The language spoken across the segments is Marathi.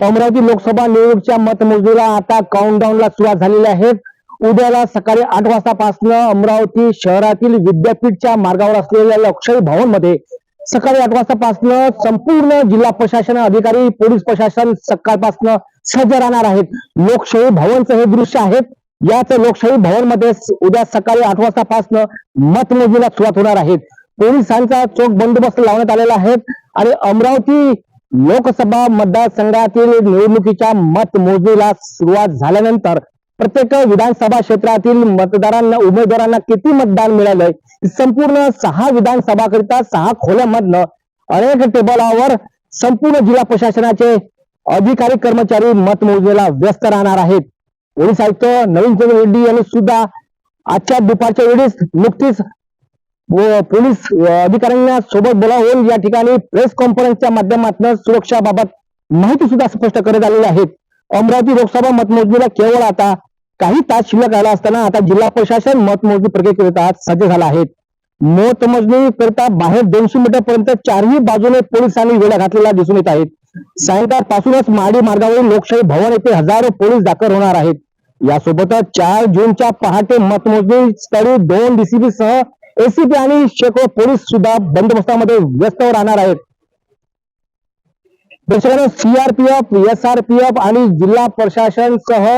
अमरावती लोकसभा निवडणुकीच्या मतमोजणीला आता काउंटडाऊनला सुरुवात झालेली आहे. उद्याला सकाळी आठ वाजतापासून अमरावती शहरातील विद्यापीठच्या मार्गावर असलेल्या लोकशाही भवनमध्ये सकाळी आठ वाजतापासून संपूर्ण जिल्हा प्रशासन अधिकारी पोलीस प्रशासन सकाळपासून सज्ज राहणार आहेत. लोकशाही भवनचं हे दृश्य आहे. याच लोकशाही भवनमध्ये उद्या सकाळी आठ वाजतापासून मतमोजणीला सुरुवात होणार आहे. पोलिसांचा चोख बंदोबस्त लावण्यात आलेला आहे आणि अमरावती लोकसभा मतदारसंघातील निवडणुकीच्या मतमोजणीला सुरुवात झाल्यानंतर प्रत्येक विधानसभा क्षेत्रातील मतदारांना उमेदवारांना किती मतदान मिळालंय? संपूर्ण सहा विधानसभाकरिता सहा खोल्यामधनं अनेक टेबलावर संपूर्ण जिल्हा प्रशासनाचे अधिकारी कर्मचारी मतमोजणीला व्यस्त राहणार आहेत. पोलीस आयुक्त नवीन चंद्र रेड्डी यांनी सुद्धा आजच्या दुपारच्या वेळेस नुकतीच पोलीस अधिकाऱ्यांना सोबत बोलावून या ठिकाणी प्रेस कॉन्फरन्सच्या माध्यमातून सुरक्षाबाबत माहिती सुद्धा स्पष्ट करत आलेली आहेत अमरावती लोकसभा मतमोजणीला केवळ आता काही तास शिल्लक राहिला असताना आता जिल्हा प्रशासन मतमोजणी प्रक्रियेकरिता सज्ज झाला आहे. मतमोजणी करता बाहेर दोनशे मीटर पर्यंत चारही बाजूने पोलिसांनी वेळा घातलेला दिसून येत आहेत सायंकाळपासूनच माडी मार्गावरील लोकशाही भवन येथे हजारो पोलीस दाखल होणार आहेत. यासोबतच चार जूनच्या पहाटे मतमोजणी स्थळी दोन डीसीबी सह एसीपी आणि शेकडो पोलीस सुद्धा बंदोबस्तामध्ये व्यस्त राहणार आहेत. देशाने सीआरपीएफ एसआरपीएफ आणि जिल्हा प्रशासन सह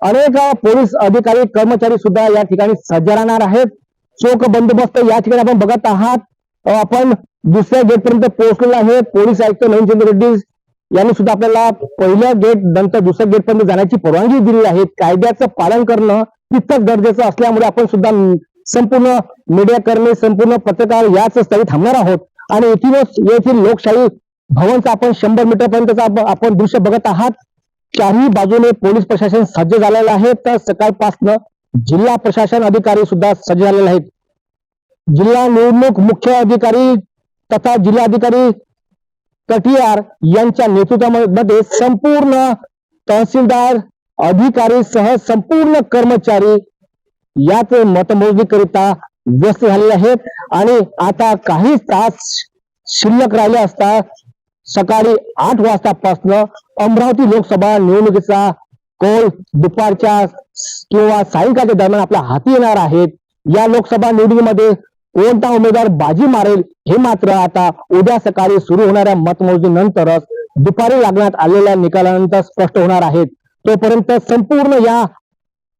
अनेक पोलीस अधिकारी कर्मचारी सुद्धा या ठिकाणी सज्ज राहणार आहेत. चोख बंदोबस्त या ठिकाणी आपण बघत आहात. आपण दुसऱ्या गेट पर्यंत पोहोचलेलो आहे. पोलीस आयुक्त नवीनचंद्र रेड्डी यांनी सुद्धा आपल्याला पहिल्या गेट नंतर दुसऱ्या गेट पर्यंत जाण्याची परवानगी दिली आहे. कायद्याचं पालन करणं तितकं गरजेचं असल्यामुळे आपण सुद्धा संपूर्ण मीडिया कर्मी संपूर्ण पत्रकार याच स्थळी थांबणार आहोत. आणि येथूनच येथील लोकशाही भवनचं आपण शंभर मीटर पर्यंत आपण दृश्य बघत आहात. चारही बाजूने पोलीस प्रशासन सज्ज झालेलं आहे. तर सकाळपासनं जिल्हा प्रशासन अधिकारी सुद्धा सज्ज झालेले आहेत. जिल्हा निवडणूक मुख्य अधिकारी तथा जिल्हाधिकारी कटियार यांच्या नेतृत्वामध्ये संपूर्ण तहसीलदार अधिकारी सह संपूर्ण कर्मचारी याच मतमोजणीकरिता व्यस्त झालेले आहेत. आणि आता काही तास शिल्लक राहिले असता सकाळी आठ वाजतापासून अमरावती लोकसभा निवडणुकीचा कौल दुपारच्या किंवा सायंकाळच्या दरम्यान आपल्या हाती येणार आहेत या लोकसभा निवडणुकीमध्ये कोणता उमेदवार बाजी मारेल हे मात्र आता उद्या सकाळी सुरू होणाऱ्या मतमोजणीनंतरच दुपारी लागण्यात आलेल्या निकालानंतर स्पष्ट होणार आहेत तोपर्यंत संपूर्ण या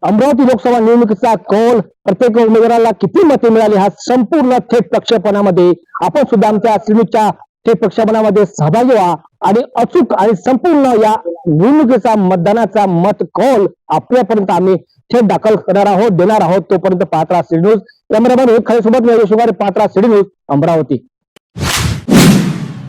अमरावती लोकसभा निवडणुकीचा कौल प्रत्येक उमेदवाराला किती मते मिळाली हा संपूर्ण थेट प्रक्षेपणामध्ये. आपण सुद्धा आमच्या सिनेच्या थेट प्रक्षेपणामध्ये सहभागी व्हा आणि अचूक आणि संपूर्ण या निवडणुकीचा मतदानाचा मत कौल आपल्यापर्यंत आम्ही थेट दाखल करणार आहोत देणार आहोत तोपर्यंत Patra city news cameraman Khare सोबत मी पात्रा सिडी न्यूज अमरावती.